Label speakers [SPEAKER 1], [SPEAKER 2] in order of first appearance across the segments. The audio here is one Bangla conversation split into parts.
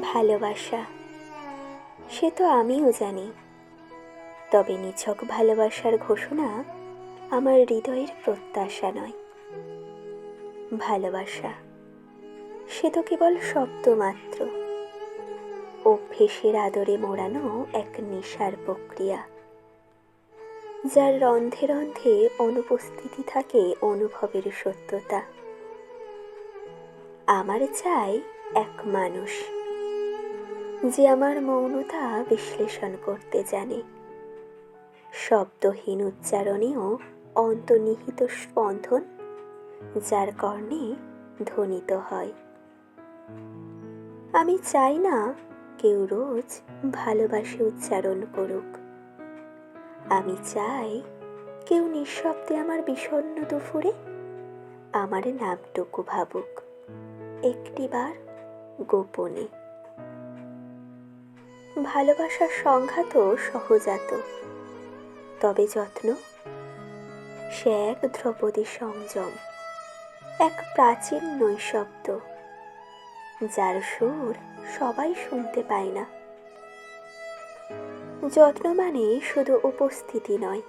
[SPEAKER 1] ভালোবাসা। সে তো আমিও জানি। তবে নিছক ভালোবাসার ঘোষণা আমার হৃদয়ের প্রত্যাশা নয়। ভালোবাসা, সে তো কেবল শব্দ মাত্র। অভ্যেসের আদরে মোড়ানো এক নেশার প্রক্রিয়া। যার রন্ধে রন্ধে অনুপস্থিতি থাকে অনুভবের সত্যতা। আমার চাই এক মানুষ। যে আমার মৌনতা বিশ্লেষণ করতে জানে। শব্দহীন উচ্চারণেও অন্তর্নিহিত স্পন্দন, যার কর্ণে ধ্বনিত হয়। আমি চাই না কেউ রোজ ভালোবাসে উচ্চারণ করুক। আমি চাই কেউ নিঃশব্দে আমার বিষণ্ণ দুপুরে আমার নামটুকু ভাবুক। একটিবার গোপনে। ভালোবাসার সংঘাত সহজাত। তবে যত্ন, সে এক ধ্রুপদী সংযম, এক প্রাচীন নৈশব্দ, যার সুর সবাই শুনতে পায় না। যত্ন মানে শুধু উপস্থিতি নয়,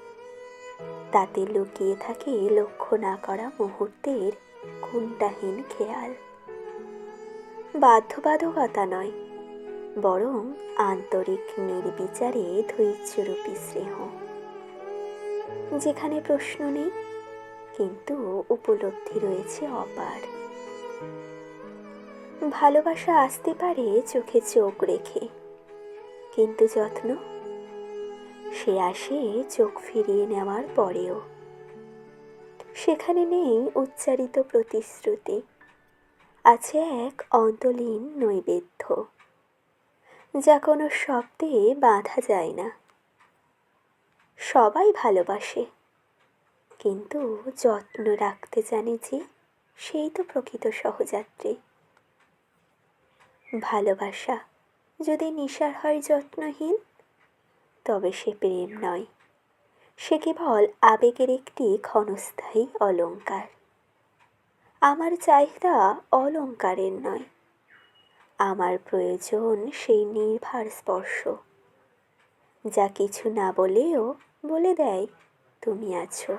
[SPEAKER 1] তাতে লুকিয়ে থাকে লক্ষ্য না করা মুহূর্তের কোনটাহীন খেয়াল। বাধ্যবাধকতা নয় বরং আন্তরিক নির্বিচারে ধৈর্যরূপী স্নেহ। যেখানে প্রশ্ন নেই, কিন্তু উপলব্ধি রয়েছে অপার। ভালোবাসা আসতে পারে চোখে চোখ রেখে, কিন্তু যত্ন, সে আসে চোখ ফিরিয়ে নেওয়ার পরেও। সেখানে নেই উচ্চারিত প্রতিশ্রুতি, আছে এক অন্তলীন নৈবেদ্য। যা কোনো শব্দে বাঁধা যায় না। সবাই ভালোবাসে, কিন্তু যত্ন রাখতে জানে যে সেই তো প্রকৃত সহযাত্রী। ভালোবাসা যদি নিশার হয় যত্নহীন, তবে সে প্রেম নয়। সে কেবল আবেগের একটি ক্ষণস্থায়ী অলঙ্কার। আমার চাহিদা অলঙ্কারের নয়। আমার প্রয়োজন সেই নির্ভার স্পর্শ। যা কিছু না বলেও বলে দেয়, তুমি আছো।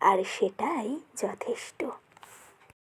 [SPEAKER 1] আর সেটাই যথেষ্ট।